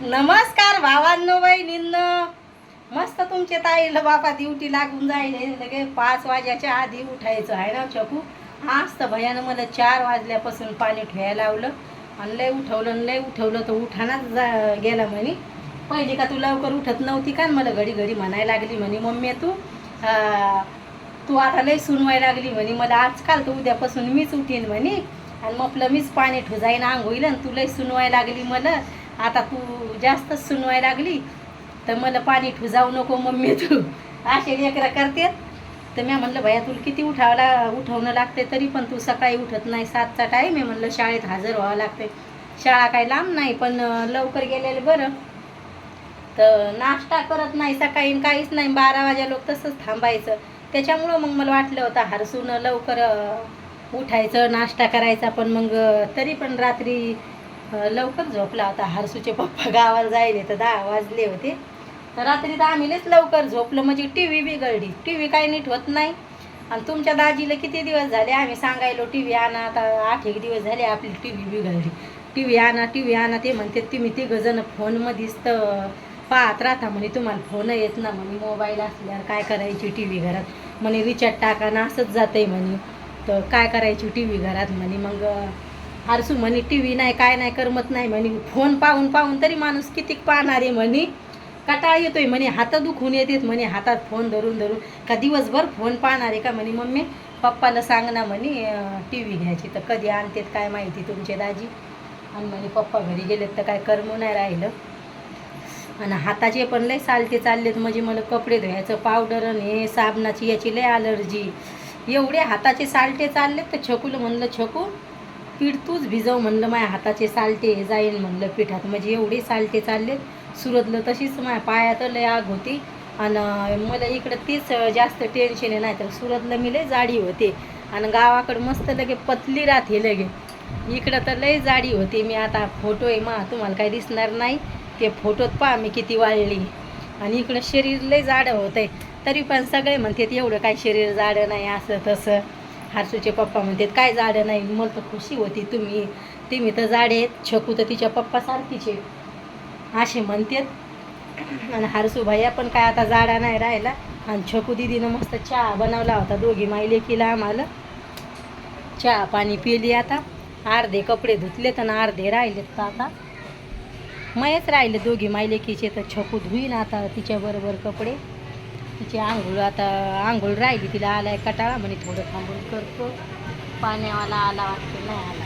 नमस्कार भावांनो बहिणींनो. मस्त तुमचे ताईला बापा ड्युटी लागून जायले. लगे पाच वाजाच्या आधी उठायचं आहे ना चकू? आज तर भयानं मला चार वाजल्यापासून पाणी ठेवायला लावलं. आणि लय उठवलं आणि लय उठवलं तर उठानाच जा गेला म्हणे. पहिली का तू लवकर उठत नव्हती का? मला घडी घडी म्हणायला लागली म्हणे मम्मी तू तू आता लय सुनवायला लागली म्हणे. मला आजकाल तर उद्यापासून मीच उठीन म्हणे. आणि मग आपलं मीच पाणी ठुजाईन होईल आणि तू लय सुनवायला लागली मला. आता तू जास्तच सुनवाय लागली तर मला पाणी ठुजावू नको मम्मी तू. असे लेकरं करतेत. तर मी म्हणलं भैया तुला किती उठावला उठवणं लागते तरी पण तू सकाळी उठत नाही सातचा टाईम आहे. म्हणलं शाळेत हजर व्हावं लागते शाळा काही लांब नाही पण लवकर गेलेलं बरं. तर नाश्ता करत नाही सकाळी काहीच नाही बारा वाजा लोक तसंच थांबायचं. त्याच्यामुळं मग मला वाटलं होतं हरसून लवकर उठायचं नाश्ता करायचा पण मग तरी पण रात्री लवकर झोपला होता. हरसूचे पप्पा गावाला जायले तर दहा वाजले होते. तर रात्री तर आम्हीलेच लवकर झोपलं. म्हणजे टी व्ही बिघडली. टी व्ही काही नीट होत नाही. आणि तुमच्या दाजीला किती दिवस झाले? आम्ही सांगायलो टी व्ही आणा आता. आठ एक दिवस झाले आपली टी व्ही बिघडली. टी व्ही आणा टी व्ही आणा. ते म्हणते तुम्ही तिघंजणं फोनमध्येच तर पाहत राहता. म्हणे तुम्हाला फोन येत ना. म्हणे मोबाईल असल्यावर काय करायची टी व्ही घरात? म्हणे रिचार्ज टाका ना. असंच जातंय म्हणे. तर काय करायची टी व्ही घरात? म्हणे मग हरसू म्हणे टी व्ही नाही काय नाही करमत नाही म्हणे. फोन पाहून पाहून तरी माणूस कितीक पाहणार आहे म्हणे. कटाळा येतोय म्हणे. हात दुखून येतेत म्हणे. हातात फोन धरून धरून. का दिवसभर फोन पाहणार आहे का म्हणे. मम्मी पप्पाला सांग ना म्हणे टी व्ही घ्यायची तर कधी आणतेत काय माहिती तुमचे दाजी? आणि म्हणे पप्पा घरी गेलेत तर काय करमू नाही राहिलं. आणि हाताचे पण लय सालते चाललेत. म्हणजे मला कपडे धुवायचं पावडर आणि हे साबणाची याची लय अलर्जी एवढे हाताचे सालटे चाललेत तर छकूला म्हणलं छकू पीठ तूच भिजव म्हणलं माझ्या हाताचे सालटे जाईन म्हणलं पिठात. म्हणजे एवढे सालटे चालले सुरतलं तशीच माझ्या पायात लय आग होती. आणि मला इकडं तीच जास्त टेन्शन आहे नाही तर सुरतलं मी लय जाडी होते. आणि गावाकडं मस्त लगे पतली राहते लगे. इकडं तर लय जाडी होती. मी आता फोटो आहे मा तुम्हाला काही दिसणार नाही. ते फोटोत पहा मी किती वाळली. आणि इकडं शरीर लय जाडं होतंय. तरी पण सगळे म्हणतात एवढं काय शरीर जाडं नाही असं तसं. हारसूचे पप्पा म्हणतात काय जाडं नाही मला तर खुशी होती तुम्ही. तुम्ही तर जाडे आहेत छकू तर तिच्या पप्पा सारखीचे. असे म्हणतात. आणि हारसू भैया पण काय आता जाडा नाही राहिला? आणि छकू दिदीनं मस्त चहा बनवला होता. दोघी माईले केला आम्हाला. चहा पाणी पिली आता. अर्धे कपडे धुतलेत आणि अर्धे राहिलेत तर आता. मयच राहिले दोघी मायलेकीचे तर छकू धुईन आता तिच्याबरोबर कपडे. तिची आंघोळ आता आंघोळ राहिली तिला आलाय कटाळा म्हणे थोडं थांबून करतो. पाण्यावाला आला वाटतं नाही आला.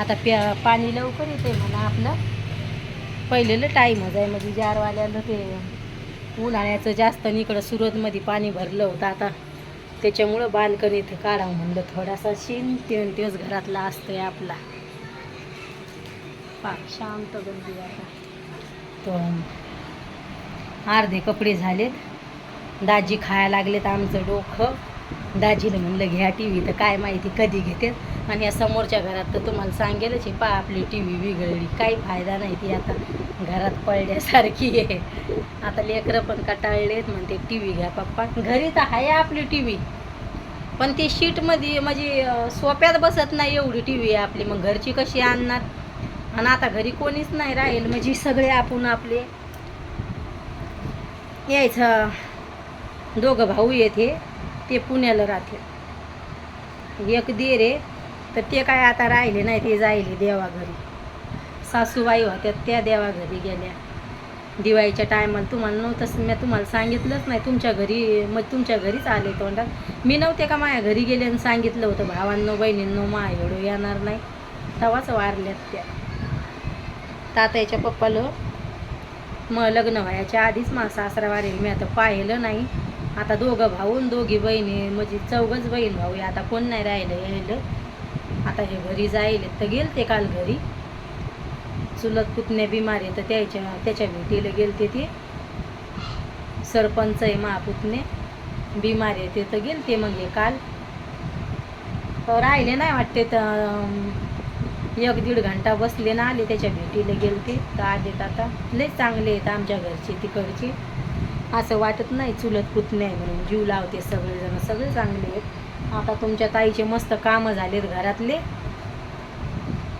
आता प्या पाणी लवकर येते म्हणा आपलं. पहिलेलं टाईमच आहे म्हणजे जारवाल्याला ते उन्हाळ्याचं जास्त इकडं सुरतमध्ये पाणी भरलं होतं. आता त्याच्यामुळं बाल्कनीत काढावं म्हणलं. थोडासा शिन तेन तेच घरातला असतोय आपला. पाक शांत गंदी आता. तो अर्धे कपडे झालेत. दाजी खायला लागलेत आमचं डोकं. दाजीला म्हणलं घ्या टी व्ही तर काय माहिती कधी घेते आणि या समोरच्या घरात तर तुम्हाला सांगेलच आहे पा आपली टी व्ही बिघडली. काही फायदा नाही ती आता घरात पडल्यासारखी आहे. आता लेकरं पण कटाळलेत म्हणते टी व्ही घ्या पप्पा. घरी तर आहे आपली टी व्ही पण ती शीटमध्ये म्हणजे सोप्यात बसत नाही एवढी टी व्ही आहे आपली. मग घरची कशी आणणार? आणि आता घरी कोणीच नाही राहील. म्हणजे सगळे आपण आपले. यायचं. दोघं भाऊ येते ते पुण्याला राहते एक दीर आहे तर ते काय आता राहिले नाही ते जायले देवाघरी. सासूबाई होत्या त्या देवाघरी गेल्या. दिवाळीच्या टायमाला तुम्हाला नव्हतं मी तुम्हाला सांगितलंच नाही तुमच्या घरी मग तुमच्या घरीच आले तोंडात. मी नव्हते का माझ्या घरी गेले आणि सांगितलं होतं भावांनो बहिणींनो मा एवढं येणार नाही. तेव्हाच वारल्यात त्या. तात्याच्या पप्पाला मग लग्न व्हायच्या आधीच मा सासरा वारेल मी आता पाहिलं नाही. आता दोघं भाऊ आणि दोघी बहिणी म्हणजे चौघच बहीण भाऊ आहे. आता कोण नाही राहिलं यायलं. आता हे घरी जाईल. तर गेलते काल घरी. चुलत पुतण्या बिमार आहे तर त्याच्या त्याच्या भेटीला गेलते ते. सरपंच आहे महापुतणे बिमार आहे ते तर गेलते मग हे काल. तर राहिले नाही वाटते तर एक दीड घंटा बसले ना आले त्याच्या भेटीला गेलते. तर आलेत आता. लय चांगले आहेत आमच्या घरचे तिकडचे. असं वाटत नाही चुलत पुतणे आहे म्हणून जीव लावते सगळेजण. सगळे चांगले आहेत. आता तुमच्या ताईचे मस्त कामं झालेत घरातले.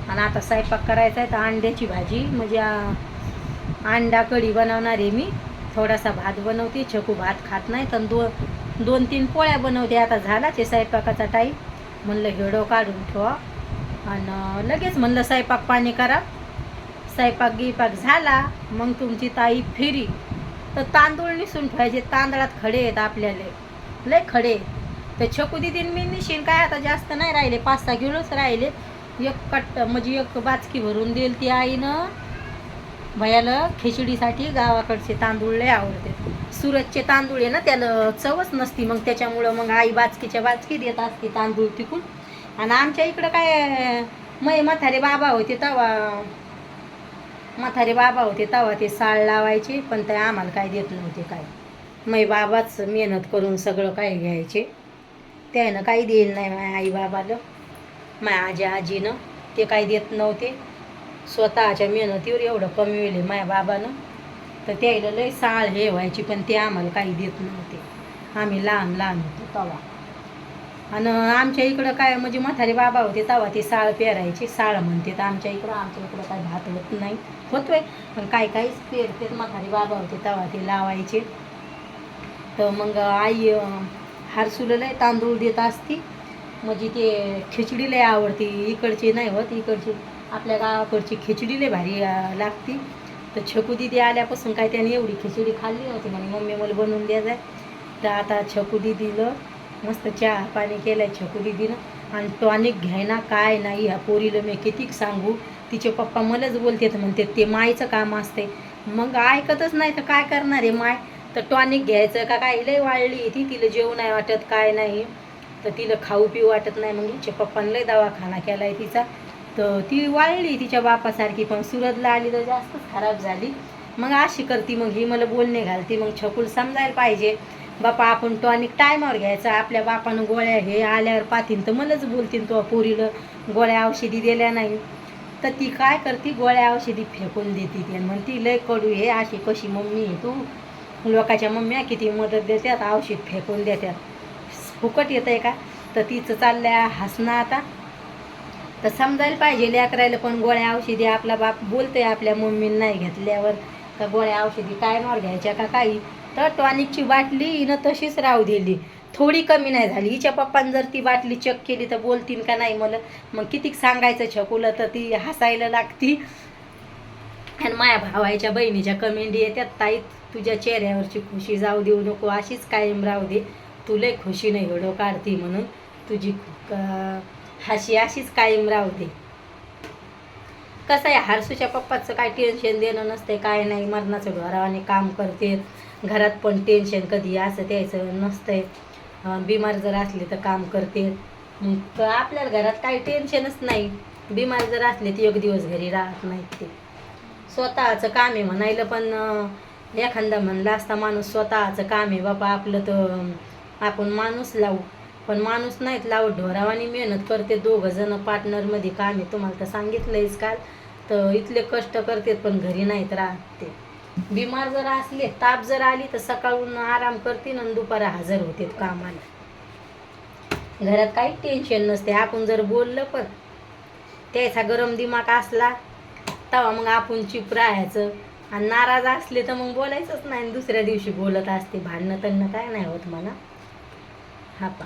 आणि आता स्वयंपाक करायचा आहे तर अंड्याची भाजी म्हणजे अंडा कढी बनवणार आहे मी. थोडासा भात बनवते छकू भात खात नाही तर दो दोन तीन पोळ्या बनवते. आता झालाच आहे स्वयंपाकाचा टाईम म्हणलं हेडो काढून ठेवा. आणि लगेच म्हणलं स्वयंपाक पाणी करा. स्वयंपाक गिपाक झाला. मग तुमची ताई फिरी. तर तांदूळ निसून ठेवायचे. तांदळात खडे आहेत आपल्याला. लय खडे आहेत. तर छकू दिदीन मी निशीन काय आता जास्त नाही राहिले. पाच सहा किलोच राहिले. एक कट्ट म्हणजे एक बाचकी भरून देईल ती आईनं. भयाला खिचडीसाठी गावाकडचे तांदूळ लय आवडते. सुरतचे तांदूळ आहे ना त्याला चवच नसती. मग त्याच्यामुळं मग आई बाचकीच्या बाचकी देत असते तांदूळ तिकून. आणि आमच्या इकडं काय मै म्हातारे बाबा होते तेव्हा म्हातारे बाबा होते तवा ते साळ लावायचे पण ते आम्हाला काय देत नव्हते काय मै बाबाच मेहनत करून सगळं काय घ्यायचे. त्यानं काही देईल नाही माझ्या आई बाबाला माझ्या आजी आजीनं ते काही देत नव्हते. स्वतःच्या मेहनतीवर एवढं कमी होईल माझ्या बाबानं. तर त्याला लय साळ हे व्हायची पण ते आम्हाला काही देत नव्हते. आम्ही लहान लहान होतो तवा आणि आमच्या इकडं काय म्हणजे म्हातारे बाबा होते तेव्हा ते साळ पेरायचे. साळ म्हणते तर आमच्या इकडं आमच्या इकडं काय भात होत नाही. होतोय पण काय काहीच पेरतेत म्हातारे बाबा होते तेव्हा ते लावायचे. तर मग आई अं, लय तांदूळ देत असती. म्हणजे ते खिचडी लय आवडती. इकडची नाही होत इकडची. आपल्या गावाकडची खिचडी लय भारी लागती. तर छकू दिदी आल्यापासून काय त्याने एवढी खिचडी खाल्ली नव्हती. म्हणे मम्मी मला बनवून द्या जाय. तर आता छकू दिदीला मस्त चहा पाणी केलाय छकू दिदीनं आणि टॉनिक घ्यायना काय नाही ह्या पोरीला मी कितीक सांगू? तिचे पप्पा मलाच बोलते तर म्हणते ते मायचं काम असते मग ऐकतच नाही तर काय करणार आहे माय? तर टॉनिक घ्यायचं का काय? लय वाळली ती तिला जेवण नाही वाटत काय नाही. तर तिला खाऊ पिऊ वाटत नाही. मग तिच्या पप्पानं लय दवाखाना केला आहे तिचा. तर ती वाळली तिच्या बापासारखी पण सुरतला आली तर जास्तच खराब झाली. मग अशी करती मग ही मला बोलणे घालती. मग छकुल समजायला पाहिजे. बापा आपण टॉनिक टायमावर घ्यायचा. आपल्या बापानं गोळ्या हे आल्यावर पाहतीन तर मलाच बोलतीन तो पोरीला. गोळ्या औषधी दिल्या नाही. तर ती काय करते? गोळ्या औषधी फेकून देते ती. आणि म्हणती लय कडू हे अशी कशी मम्मी आहे तू? लोकाच्या मम्म्या किती मदत देतात औषध फेकून देतात. फुकट येत आहे का? तर तिचं चाललंय हसणं आता. तर समजायला पाहिजे लेकरायला पण गोळ्या औषधी आपला बाप बोलतोय आपल्या मम्मीने नाही घेतल्यावर. तर गोळ्या औषधी टायमावर घ्यायच्या का काही? तर टॉनिकची बाटली हिनं तशीच राहू दिली. थोडी कमी नाही झाली. हिच्या पप्पानं जर ती बाटली चेक केली तर बोलतीन का नाही मला मग कितीक सांगायचं छकुलं तर ती हसायला लागती. आणि माझ्या भावाच्या बहिणीच्या कमेंडी येतात ताई तुझ्या चेहऱ्यावरची खुशी जाऊ देऊ नको. अशीच कायम राहू दे. तुले लय खुशी नाही व्हिडिओ काढते म्हणून तुझी हशी अशीच कायम राहू दे. कसं आहे हारसूच्या पप्पाचं काय टेन्शन देणं नसते काय नाही. मरणाचं ढोरावाने काम करते घरात पण टेन्शन कधी असं द्यायचं नसतंय. बिमार जर असले तर काम करते. मग आपल्याला घरात काही टेन्शनच नाही. बिमार जर असले तर एक दिवस घरी राहत नाहीत ते. स्वतःचं काम आहे म्हणायला पण एखादा म्हणला असता माणूस स्वतःचं काम आहे बाबा आपलं तर आपण माणूस लावू. पण माणूस नाहीत लावत ढोरावानी मेहनत करते. दोघं जण पार्टनरमध्ये काम आहे. तुम्हाला तर सांगितलंयच काल. तर इथले कष्ट करतेत पण घरी नाहीत राहत ते. बिमार जर असले ताप जर आली तर सकाळून आराम करतील आणि दुपारी हजर होतात कामाला. घरात काही टेन्शन नसते. आपण जर बोललं पण त्याचा गरम दिमाग असला तेव्हा मग आपण चिप राहायचं. आणि नाराज असले तर मग बोलायचंच नाही आणि दुसऱ्या दिवशी बोलत असते. भांडणं तणणं काय नाही होत म्हणा. हा पा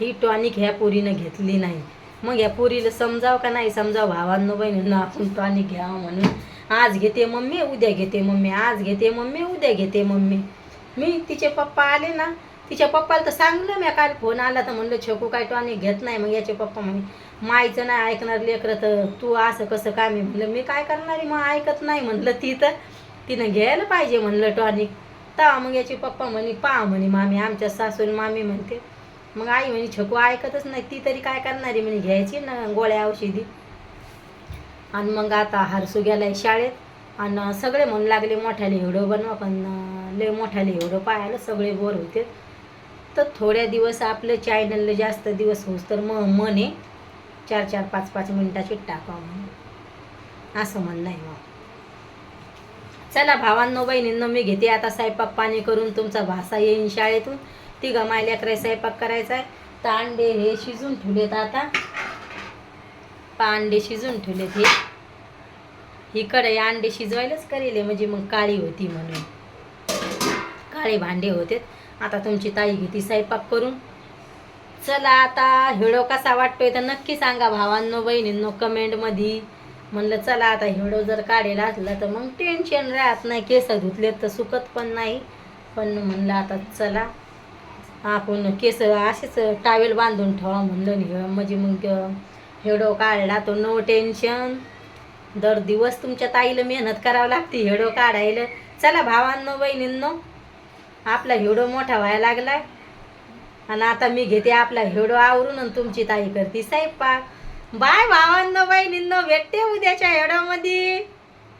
ही टॉनिक ह्या पोरीनं घेतली नाही. मग ह्या पोरीला समजाव का नाही? समजाव. भावांनो बहिणींना आपण टॉनिक घ्यावं म्हणून आज घेते मम्मी उद्या घेते मम्मी आज घेते मम्मी उद्या घेते मम्मी. मी तिचे पप्पा आले ना तिच्या पप्पाला तर सांगलं मी काल फोन आला तर म्हणलं छकू काय टॉनिक घेत नाही. मग याचे पप्पा म्हणे मायचं नाही ऐकणार लेकरं तर तू असं कसं काय? मी म्हणलं मी काय करणार आहे? मग ऐकत नाही. म्हणलं ती तर. तिनं घ्यायला पाहिजे म्हणलं टॉनिक तर मग याचे पप्पा म्हणे पहा म्हणे मामी आमच्या सासून मामी म्हणते. मग आई म्हणे छकू ऐकतच नाही ती तरी काय करणार आहे? म्हणे घ्यायची ना गोळ्या औषधी. आणि मग आता हरसू गेलाय शाळेत. आणि सगळे म्हणू लागले मोठ्याले व्हिडिओ बनवा पण लय मोठ्याले व्हिडिओ पाहायला सगळे बोर होते. तर थोड्या दिवस आपलं चॅनलला जास्त दिवस होस तर मग मन आहे चार चार पाच पाच मिनटाची टाका म्हणून. असं म्हणणं आहे मग. चला भावांनो बहिणींनो मी घेते आता स्वयंपाक पाणी करून. तुमचा भासा येईन शाळेतून. तिघं गमायल्या करायचं स्वयंपाक करायचा आहे तर अंडे हे शिजून ठेवलेत आता. पांडे शिजून ठेवलेत हे. ही कढई अंडे शिजवायलाच करेल म्हणजे मग काळी होती म्हणून. काळे भांडे होते. आता तुमची ताई घेती स्वयंपाक करून. चला आता हिडो कसा वाटतोय तर नक्की सांगा भावांनो बहिणींनो कमेंटमध्ये. म्हणलं चला आता हिडो जर काढेल असला तर मग टेन्शन राहत नाही. केस धुतले तर सुकत पण नाही. पण म्हणलं आता चला. आपण केस असेच टावेल बांधून ठेवा म्हणलं म्हणजे मग हिडो काढला तो नो टेन्शन दर दिवस तुमच्या ताईला मेहनत करावं लागते हेडो काढायला. चला भावांनो बहिणींनो आपला हिडो मोठा व्हायला लागलाय. आणि आता मी घेते आपला हिडो आवरून आणि तुमची ताई करते स्वयंपाक. बाय भावांनो बहिणींनो भेटते उद्याच्या हेडोमध्ये.